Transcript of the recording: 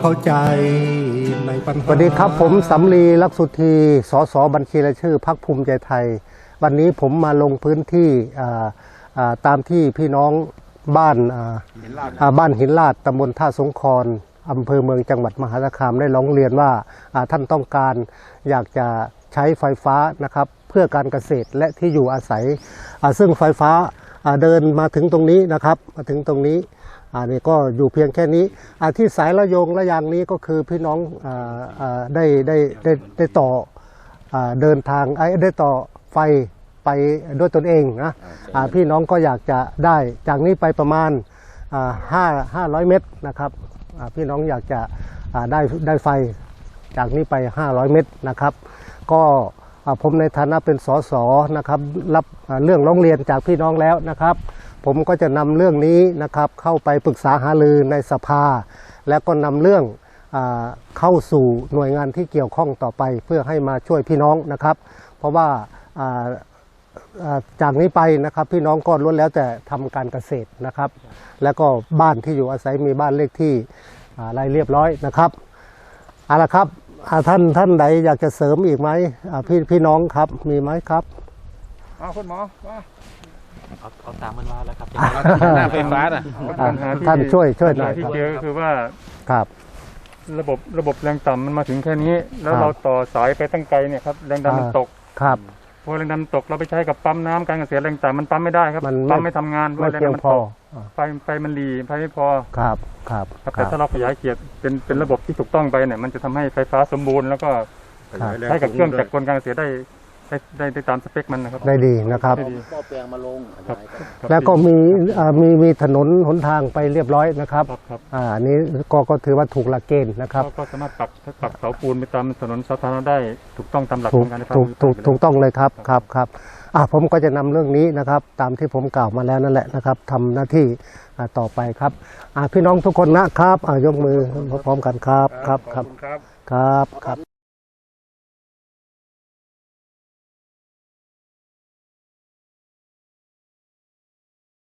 เข้าใจในปัญหาสวัสดีครับผมสำลีลักสุธีสสบัญชีรายชื่อพักภูมิใจไทย วันนี้ผมมาลงพื้นที่ตามที่พี่น้องบ้านอ่าอ่าบ้านหินลาดตำบลท่าสงครอำเภอเมืองจังหวัดมหาสารคามได้ร้องเรียนว่าาท่านต้องการอยากจะใช้ไฟฟ้านะครับเพื่อการเกษตรและที่อยู่อาศัย ซึ่งไฟฟ้าาเดินมาถึงตรงนี้นะครับมาถึงตรงนี้ อันนี้ก็อยู่เพียงแค่นี้อาที่สายระโยงระยางนี้ก็คือพี่น้องอ่าอ่าได้ได้ได้ได้ต่ออาเดินทางไอ้ยได้ต่อไฟไปด้วยตนเองนะอ่าพี่น้องก็อยากจะได้จากนี้ไปประมาณห้าห้าร้อยเมตรนะครับอ่าพี่น้องอยากจะอ่าได้ได้ไฟจากนี้ไป 500 เมตรนะครับ ก็อ่าผมในฐานะเป็นสสนะครับ รับอ่าเรื่องร้องเรียนจากพี่น้องแล้วนะครับ ผมก็จะนำเรื่องนี้นะครับเข้าไปปรึกษาหารือในสภา แล้วก็นำเรื่องเข้าสู่หน่วยงานที่เกี่ยวข้องต่อไป เพื่อให้มาช่วยพี่น้องนะครับ เพราะว่าจากนี้ไปนะครับพี่น้องก็ล้วนแล้วแต่ทำการเกษตรนะครับ แล้วก็บ้านที่อยู่อาศัยมีบ้านเลขที่อ่าอะไรเรียบร้อยนะครับเอาละครับท่านท่านใดอยากจะเสริมอีกไหมพี่พี่น้องครับมีไหมครับเอาคุณหมอว่า เอาเอาตามมันมาแล้วครับหน้าไฟฟ้าน่ะ อ่าท่านช่วยช่วยหน่อยที่ครับเจอก็คือว่าครับ ระบบระบบแรงต่ำมันมาถึงแค่นี้ แล้วครับเราต่อสายไปตั้งไกลเนี่ยครับแรงดันมันอ่า ตกครับ พอแรงดันตกเราไปใช้กับปั๊มน้ำการเกษตรแรงต่ำมันปั๊มไม่ได้ครับมันไม่ ปั๊มไม่ทำงานเพราะไม่แรงเพีดัยนงมันพอตกไฟไฟมันรีไฟไม่พอครับครับครับคแต่รับ ถ้าเราขยายเกียรเป็นเป็นระบบที่ถูกต้องไปเนี่ยมันจะทำให้ไฟฟ้าสมบูรณ์แล้วก็ครับ ใช้กับเครื่องจักรกลการเกษตรได้ ได้ได้ได้ตามสเปคมันนะครับ ได้ดีนะครับ ได้ดี ก็แปลงมาลงครับแล้วก็มีอ่ามีมีถนนหนทางไปเรียบร้อยนะครับครับครับ อ่าอันนี้ก็ก็ถือว่าถูกหลักเกณฑ์นะครับ ก็ก็สามารถปักปักเสาปูนไปตามถนนสาธารณะได้ถูกต้องตามหลักถูขกองการไฟฟ้าถูกถูกถูกต้องเลยครับคครับรับครับอ่าผมก็จะนำเรื่องนี้นะครับ ตามที่ผมกล่าวมาแล้วนั่นแหละนะครับทำหน้าที่อ่าต่อไปครับอ่าพี่น้องทุกคนนะครับอ่ายกมือพร้อมๆกันครับครับครับครับครับครับ